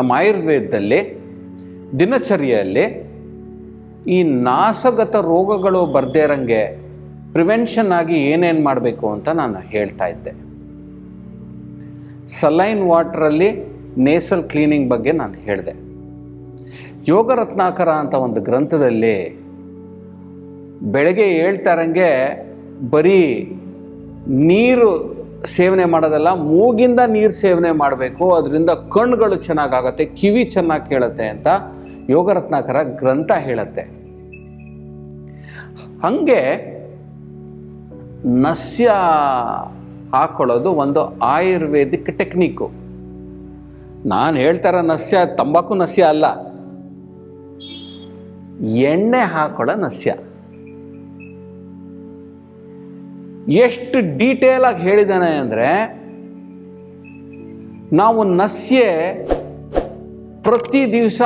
ನಮ್ಮ ಆಯುರ್ವೇದದಲ್ಲಿ, ದಿನಚರಿಯಲ್ಲಿ ಈ ನಾಸಗತ ರೋಗಗಳು ಬರದೇ ಇರಂಗೆ ಪ್ರಿವೆನ್ಷನ್ ಆಗಿ ಏನೇನು ಮಾಡಬೇಕು ಅಂತ ನಾನು ಹೇಳ್ತಾ ಇದ್ದೆ. ಸಲೈನ್ ವಾಟ್ರಲ್ಲಿ ನೇಸಲ್ ಕ್ಲೀನಿಂಗ್ ಬಗ್ಗೆ ನಾನು ಹೇಳಿದೆ. ಯೋಗರತ್ನಾಕರ ಅಂತ ಒಂದು ಗ್ರಂಥದಲ್ಲಿ ಬೆಳಗ್ಗೆ ಹೇಳ್ತಾರಂಗೆ ಬರೀ ನೀರು ಸೇವನೆ ಮಾಡೋದಲ್ಲ, ಮೂಗಿಂದ ನೀರು ಸೇವನೆ ಮಾಡಬೇಕು, ಅದರಿಂದ ಕಣ್ಣುಗಳು ಚೆನ್ನಾಗಾಗತ್ತೆ, ಕಿವಿ ಚೆನ್ನಾಗಿ ಕೇಳುತ್ತೆ ಅಂತ ಯೋಗರತ್ನಾಕರ ಗ್ರಂಥ ಹೇಳುತ್ತೆ. ಹಾಗೆ ನಸ್ಯ ಹಾಕೊಳ್ಳೋದು ಒಂದು ಆಯುರ್ವೇದಿಕ್ ಟೆಕ್ನಿಕ್ಕು. ನಾನು ಹೇಳ್ತಾರ ನಸ್ಯ, ತಂಬಾಕು ನಸ್ಯ ಅಲ್ಲ. ಎಣ್ಣೆ ಹಾಕೊಳ್ಳೋ ನಸ್ಯ. ಎಷ್ಟು ಡೀಟೇಲಾಗಿ ಹೇಳಿದ್ದಾನೆ ಅಂದರೆ, ನಾವು ನಸ್ಯೆ ಪ್ರತಿ ದಿವಸ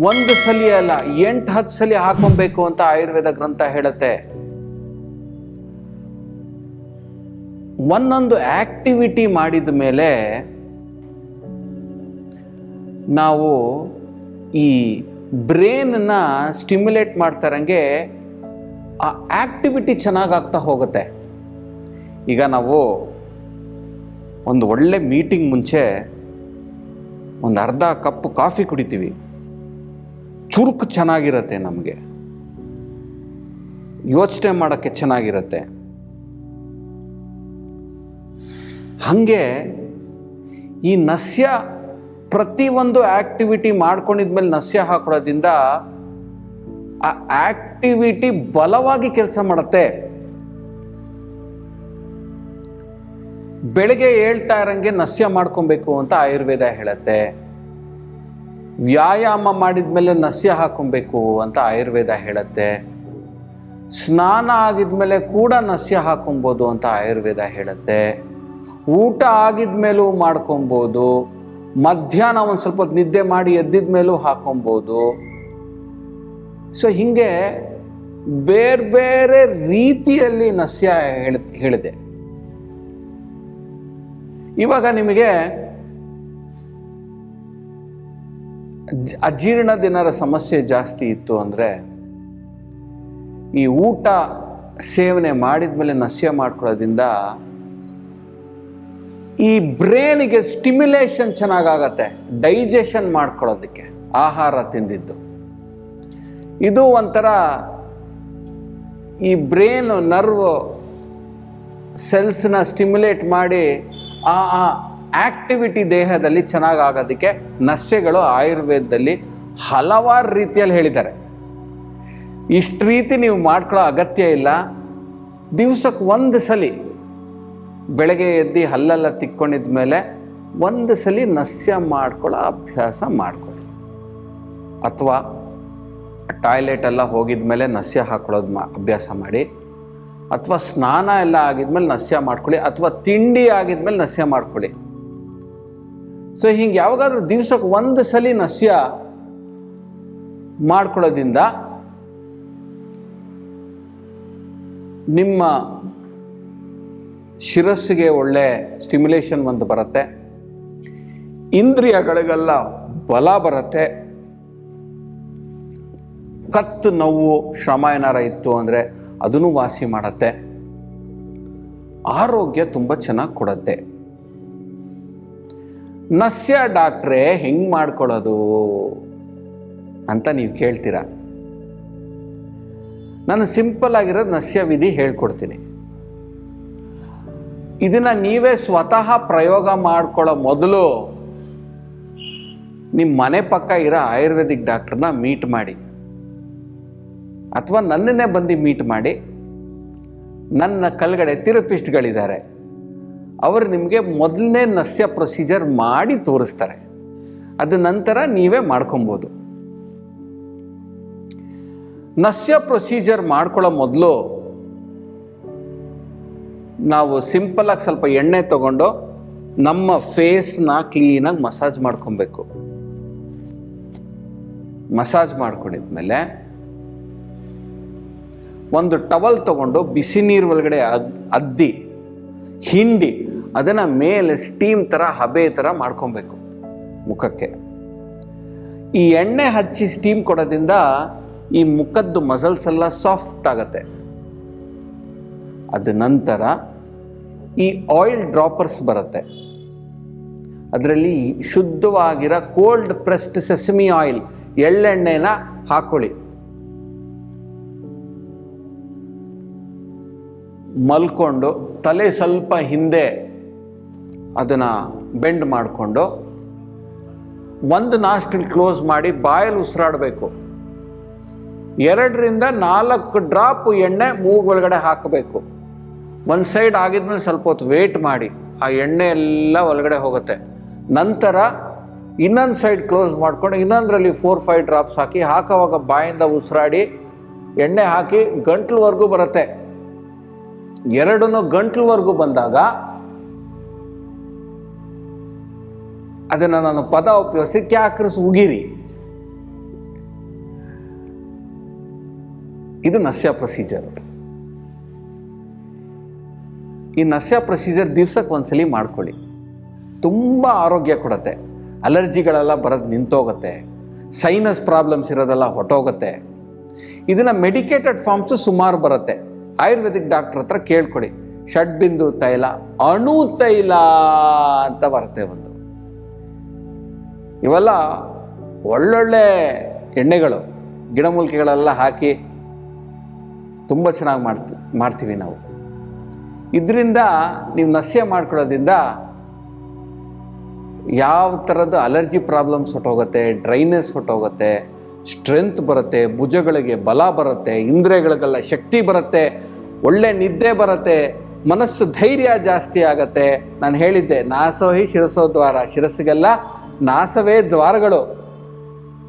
ಒಂದು ಸಲ ಅಲ್ಲ, ಎಂಟು ಹತ್ತು ಸಲ ಹಾಕೊಬೇಕು ಅಂತ ಆಯುರ್ವೇದ ಗ್ರಂಥ ಹೇಳುತ್ತೆ. ಒಂದೊಂದು ಆಕ್ಟಿವಿಟಿ ಮಾಡಿದ ಮೇಲೆ ನಾವು ಈ ಬ್ರೇನ್ನ ಸ್ಟಿಮ್ಯುಲೇಟ್ ಮಾಡ್ತಾರಂಗೆ ಆ ಆಕ್ಟಿವಿಟಿ ಚೆನ್ನಾಗಾಗ್ತಾ ಹೋಗುತ್ತೆ. ಈಗ ನಾವು ಒಂದು ಒಳ್ಳೆ ಮೀಟಿಂಗ್ ಮುಂಚೆ ಒಂದು ಅರ್ಧ ಕಪ್ ಕಾಫಿ ಕುಡಿತೀವಿ. ಚುರುಕು ಚೆನ್ನಾಗಿರತ್ತೆ ನಮಗೆ. ಯೋಚನೆ ಮಾಡೋಕ್ಕೆ ಚೆನ್ನಾಗಿರತ್ತೆ. ಹಾಗೆ ಈ ನಸ್ಯ ಪ್ರತಿಯೊಂದು ಆಕ್ಟಿವಿಟಿ ಮಾಡ್ಕೊಂಡಿದ್ಮೇಲೆ ನಸ್ಯ ಹಾಕೊಳ್ಳೋದ್ರಿಂದ ಆ ಆಕ್ಟಿವಿಟಿ ಬಲವಾಗಿ ಕೆಲಸ ಮಾಡುತ್ತೆ. ಬೆಳಗ್ಗೆ ಹೇಳ್ತಾ ಇರಂಗೆ ನಸ್ಯ ಮಾಡ್ಕೊಬೇಕು ಅಂತ ಆಯುರ್ವೇದ ಹೇಳುತ್ತೆ. ವ್ಯಾಯಾಮ ಮಾಡಿದ್ಮೇಲೆ ನಸ್ಯ ಹಾಕೊಬೇಕು ಅಂತ ಆಯುರ್ವೇದ ಹೇಳುತ್ತೆ. ಸ್ನಾನ ಆಗಿದ್ಮೇಲೆ ಕೂಡ ನಸ್ಯ ಹಾಕೊಬೋದು ಅಂತ ಆಯುರ್ವೇದ ಹೇಳುತ್ತೆ. ಊಟ ಆಗಿದ್ಮೇಲೂ ಮಾಡ್ಕೊಬೋದು. ಮಧ್ಯಾಹ್ನ ಒಂದು ಸ್ವಲ್ಪ ನಿದ್ದೆ ಮಾಡಿ ಎದ್ದಿದ ಮೇಲೂ ಹಾಕೊಬೋದು. ಸೊ ಹೀಗೆ ಬೇರೆ ಬೇರೆ ರೀತಿಯಲ್ಲಿ ನಸ್ಯ ಹೇಳ, ಹೇಳಿದೆ. ಇವಾಗ ನಿಮಗೆ ಅಜ್- ಅಜೀರ್ಣ ದಿನರ ಸಮಸ್ಯೆ ಜಾಸ್ತಿ ಇತ್ತು ಅಂದರೆ ಈ ಊಟ ಸೇವನೆ ಮಾಡಿದ ಮೇಲೆ ನಸ್ಯ ಮಾಡ್ಕೊಳ್ಳೋದ್ರಿಂದ ಈ ಬ್ರೇನಿಗೆ ಸ್ಟಿಮ್ಯುಲೇಷನ್ ಚೆನ್ನಾಗಾಗತ್ತೆ ಡೈಜೆಷನ್ ಮಾಡ್ಕೊಳ್ಳೋದಕ್ಕೆ, ಆಹಾರ ತಿಂದಿದ್ದು. ಇದು ಒಂಥರ ಈ ಬ್ರೇನು ನರ್ವ್ ಸೆಲ್ಸ್ನ ಸ್ಟಿಮ್ಯುಲೇಟ್ ಮಾಡಿ ಆ ಆ ಆಕ್ಟಿವಿಟಿ ದೇಹದಲ್ಲಿ ಚೆನ್ನಾಗಾಗೋದಕ್ಕೆ ನಸ್ಯಗಳು ಆಯುರ್ವೇದದಲ್ಲಿ ಹಲವಾರು ರೀತಿಯಲ್ಲಿ ಹೇಳಿದ್ದಾರೆ. ಇಷ್ಟು ರೀತಿ ನೀವು ಮಾಡ್ಕೊಳ್ಳೋ ಅಗತ್ಯ ಇಲ್ಲ. ದಿವ್ಸಕ್ಕೆ ಒಂದು ಸಲ ಬೆಳಗ್ಗೆ ಎದ್ದು ಹಲ್ಲೆಲ್ಲ ತಿಕ್ಕೊಂಡಿದ ಮೇಲೆ ಒಂದು ಸಲ ನಸ್ಯ ಮಾಡ್ಕೊಳ್ಳೋ ಅಭ್ಯಾಸ ಮಾಡ್ಕೊಳ್ಳಿ. ಅಥವಾ ಟಾಯ್ಲೆಟ್ ಎಲ್ಲ ಹೋಗಿದ ಮೇಲೆ ನಸ್ಯ ಹಾಕೊಳ್ಳೋದು ಮಾ, ಅಭ್ಯಾಸ ಮಾಡಿ. ಅಥವಾ ಸ್ನಾನ ಎಲ್ಲ ಆಗಿದ್ಮೇಲೆ ನಸ್ಯ ಮಾಡ್ಕೊಳ್ಳಿ, ಅಥವಾ ತಿಂಡಿ ಆಗಿದ್ಮೇಲೆ ನಸ್ಯ ಮಾಡ್ಕೊಳ್ಳಿ. ಸೊ ಹಿಂಗೆ ಯಾವಾಗಾದ್ರೂ ದಿವ್ಸಕ್ಕೆ ಒಂದು ಸಲ ನಸ್ಯ ಮಾಡ್ಕೊಳ್ಳೋದ್ರಿಂದ ನಿಮ್ಮ ಶಿರಸ್ಸಿಗೆ ಒಳ್ಳೆ ಸ್ಟಿಮ್ಯುಲೇಷನ್ ಒಂದು ಬರುತ್ತೆ. ಇಂದ್ರಿಯಗಳಿಗೆಲ್ಲ ಬಲ ಬರುತ್ತೆ. ಕತ್ತು ನೋವು, ಶ್ರಮ ಏನಾರ ಇತ್ತು ಅಂದರೆ ಅದನ್ನು ವಾಸಿ ಮಾಡತ್ತೆ. ಆರೋಗ್ಯ ತುಂಬ ಚೆನ್ನಾಗಿ ಕೊಡತ್ತೆ. ನಸ್ಯ ಡಾಕ್ಟ್ರೆ ಹೆಂಗ್ ಮಾಡ್ಕೊಳ್ಳೋದು? ಅಂತ ನೀವು ಕೇಳ್ತೀರಾ? ನಾನು ಸಿಂಪಲ್ ಆಗಿರೋದು ನಸ್ಯ ವಿಧಿ ಹೇಳ್ಕೊಡ್ತೀನಿ. ಇದನ್ನ ನೀವೇ ಸ್ವತಃ ಪ್ರಯೋಗ ಮಾಡ್ಕೊಳ್ಳೋ ಮೊದಲು ನಿಮ್ಮ ಮನೆ ಪಕ್ಕ ಇರೋ ಆಯುರ್ವೇದಿಕ್ ಡಾಕ್ಟ್ರನ್ನ ಮೀಟ್ ಮಾಡಿ. ಅಥವಾ ನನ್ನನ್ನೇ ಬಂದು ಮೀಟ್ ಮಾಡಿ ನನ್ನ ಕಲ್ಗಡೆ ಥೆರಪಿಸ್ಟ್ಗಳಿದ್ದಾರೆ ಅವರು ನಿಮಗೆ ಮೊದಲನೇ ನಸ್ಯ ಪ್ರೊಸೀಜರ್ ಮಾಡಿ ತೋರಿಸ್ತಾರೆ. ಅದ ನಂತರ ನೀವೇ ಮಾಡ್ಕೊಬೋದು. ನಸ್ಯ ಪ್ರೊಸೀಜರ್ ಮಾಡ್ಕೊಳ್ಳೋ ಮೊದಲು ನಾವು ಸಿಂಪಲಾಗಿ ಸ್ವಲ್ಪ ಎಣ್ಣೆ ತಗೊಂಡು ನಮ್ಮ ಫೇಸ್ನ ಕ್ಲೀನಾಗಿ ಮಸಾಜ್ ಮಾಡ್ಕೊಬೇಕು. ಮಸಾಜ್ ಮಾಡ್ಕೊಂಡಿದ್ಮೇಲೆ ಒಂದು ಟವಲ್ ತಗೊಂಡು ಬಿಸಿ ನೀರು ಒಳಗಡೆ ಅದ್, ಅದ್ದಿ, ಹಿಂಡಿ, ಅದನ್ನು ಮೇಲೆ ಸ್ಟೀಮ್ ಥರ ಹಬೆ ಥರ ಮಾಡ್ಕೊಬೇಕು ಮುಖಕ್ಕೆ. ಈ ಎಣ್ಣೆ ಹಚ್ಚಿ ಸ್ಟೀಮ್ ಕೊಡೋದ್ರಿಂದ ಈ ಮುಖದ್ದು ಮಸಲ್ಸ್ ಎಲ್ಲ ಸಾಫ್ಟ್ ಆಗುತ್ತೆ. ಅದ ನಂತರ ಈ ಆಯಿಲ್ ಡ್ರಾಪರ್ಸ್ ಬರುತ್ತೆ. ಅದರಲ್ಲಿ ಶುದ್ಧವಾಗಿರೋ ಕೋಲ್ಡ್ ಪ್ರೆಸ್ಡ್ ಸೆಸಮಿ ಆಯಿಲ್ ಎಳ್ಳೆಣ್ಣೆನ ಹಾಕೊಳ್ಳಿ. ಮಲ್ಕೊಂಡು ತಲೆ ಸ್ವಲ್ಪ ಹಿಂದೆ ಅದನ್ನು ಬೆಂಡ್ ಮಾಡಿಕೊಂಡು ಒಂದು ನಾಸ್ಟಲ್ ಕ್ಲೋಸ್ ಮಾಡಿ ಬಾಯಲ್ಲಿ ಉಸಿರಾಡಬೇಕು. ಎರಡರಿಂದ ನಾಲ್ಕು ಡ್ರಾಪ್ ಎಣ್ಣೆ ಮೂಗು ಒಳಗಡೆ ಹಾಕಬೇಕು. ಒಂದು ಸೈಡ್ ಆಗಿದ್ಮೇಲೆ ಸ್ವಲ್ಪ ಹೊತ್ತು ವೇಟ್ ಮಾಡಿ, ಆ ಎಣ್ಣೆ ಎಲ್ಲ ಒಳಗಡೆ ಹೋಗುತ್ತೆ. ನಂತರ ಇನ್ನೊಂದು ಸೈಡ್ ಕ್ಲೋಸ್ ಮಾಡಿಕೊಂಡು ಇನ್ನೊಂದರಲ್ಲಿ ಫೋರ್ ಫೈವ್ ಡ್ರಾಪ್ಸ್ ಹಾಕಿ, ಹಾಕೋವಾಗ ಬಾಯಿಂದ ಉಸಿರಾಡಿ ಎಣ್ಣೆ ಹಾಕಿ ಗಂಟ್ಲುವರೆಗೂ ಬರುತ್ತೆ. ಎರಡನ್ನೂ ಗಂಟ್ಲುವರೆಗೂ ಬಂದಾಗ ಅದನ್ನು ನಾನು ಪದ ಉಪಯೋಗಿಸಿ ಕ್ಯಾಕ್ರಿಸ್ ಉಗಿರಿ. ಇದು ನಸ್ಯ ಪ್ರೊಸೀಜರ್ ಈ ನಸ್ಯ ಪ್ರೊಸೀಜರ್ ದಿವ್ಸಕ್ಕೆ ಒಂದ್ಸಲಿ ಮಾಡ್ಕೊಳ್ಳಿ. ತುಂಬ ಆರೋಗ್ಯ ಕೊಡುತ್ತೆ. ಅಲರ್ಜಿಗಳೆಲ್ಲ ಬರೋದು ನಿಂತೋಗುತ್ತೆ. ಸೈನಸ್ ಪ್ರಾಬ್ಲಮ್ಸ್ ಇರೋದೆಲ್ಲ ಹೊಟ್ಟೋಗುತ್ತೆ ಇದನ್ನು ಮೆಡಿಕೇಟೆಡ್ ಫಾರ್ಮ್ಸು ಸುಮಾರು ಬರುತ್ತೆ. ಆಯುರ್ವೇದಿಕ್ ಡಾಕ್ಟರ್ ಹತ್ರ ಕೇಳ್ಕೊಳ್ಳಿ ಷಡ್ಬಿಂದು ತೈಲ, ಅಣು ತೈಲ ಅಂತ ಬರುತ್ತೆ ಒಂದು. ಇವೆಲ್ಲ ಒಳ್ಳೊಳ್ಳೆ ಎಣ್ಣೆಗಳು ಗಿಡಮೂಲಿಕೆಗಳೆಲ್ಲ ಹಾಕಿ ತುಂಬ ಚೆನ್ನಾಗಿ ಮಾಡ್ತಿ, ಮಾಡ್ತೀವಿ ನಾವು. ಇದರಿಂದ ನೀವು ನಸ್ಯ ಮಾಡ್ಕೊಳ್ಳೋದ್ರಿಂದ ಯಾವ ಥರದ್ದು ಅಲರ್ಜಿ ಪ್ರಾಬ್ಲಮ್ಸ್ ಹೊಟ್ಟೋಗುತ್ತೆ ಡ್ರೈನೆಸ್ ಹೊಟ್ಟೋಗುತ್ತೆ ಸ್ಟ್ರೆಂತ್ ಬರುತ್ತೆ, ಭುಜಗಳಿಗೆ ಬಲ ಬರುತ್ತೆ, ಇಂದ್ರಿಯಗಳಿಗೆಲ್ಲ ಶಕ್ತಿ ಬರುತ್ತೆ, ಒಳ್ಳೆ ನಿದ್ದೆ ಬರುತ್ತೆ, ಮನಸ್ಸು ಧೈರ್ಯ ಜಾಸ್ತಿ ಆಗತ್ತೆ. ನಾನು ಹೇಳಿದ್ದೆ ನಾಸೋಹಿ ಶಿರಸೋ ದ್ವಾರ. ಶಿರಸ್ಸಿಗೆಲ್ಲ ನಾಸವೇ ದ್ವಾರಗಳು.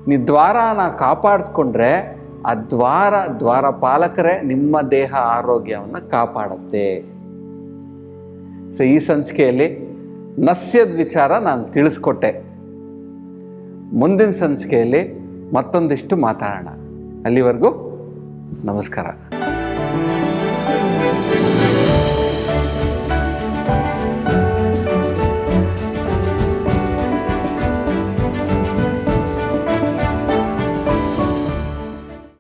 ನೀ ದ್ವಾರನ ಕಾಪಾಡಿಸ್ಕೊಂಡ್ರೆ ಆ ದ್ವಾರ ದ್ವಾರ ಪಾಲಕರೇ ನಿಮ್ಮ ದೇಹ ಆರೋಗ್ಯವನ್ನು ಕಾಪಾಡುತ್ತೆ. ಸೊ ಈ ಸಂಚಿಕೆಯಲ್ಲಿ ನಸ್ಯದ ವಿಚಾರ ನಾನು ತಿಳಿಸ್ಕೊಟ್ಟೆ. ಮುಂದಿನ ಸಂಚಿಕೆಯಲ್ಲಿ ಮತ್ತೊಂದಿಷ್ಟು ಮಾತಾಡೋಣ. ಅಲ್ಲಿವರೆಗೂ ನಮಸ್ಕಾರ.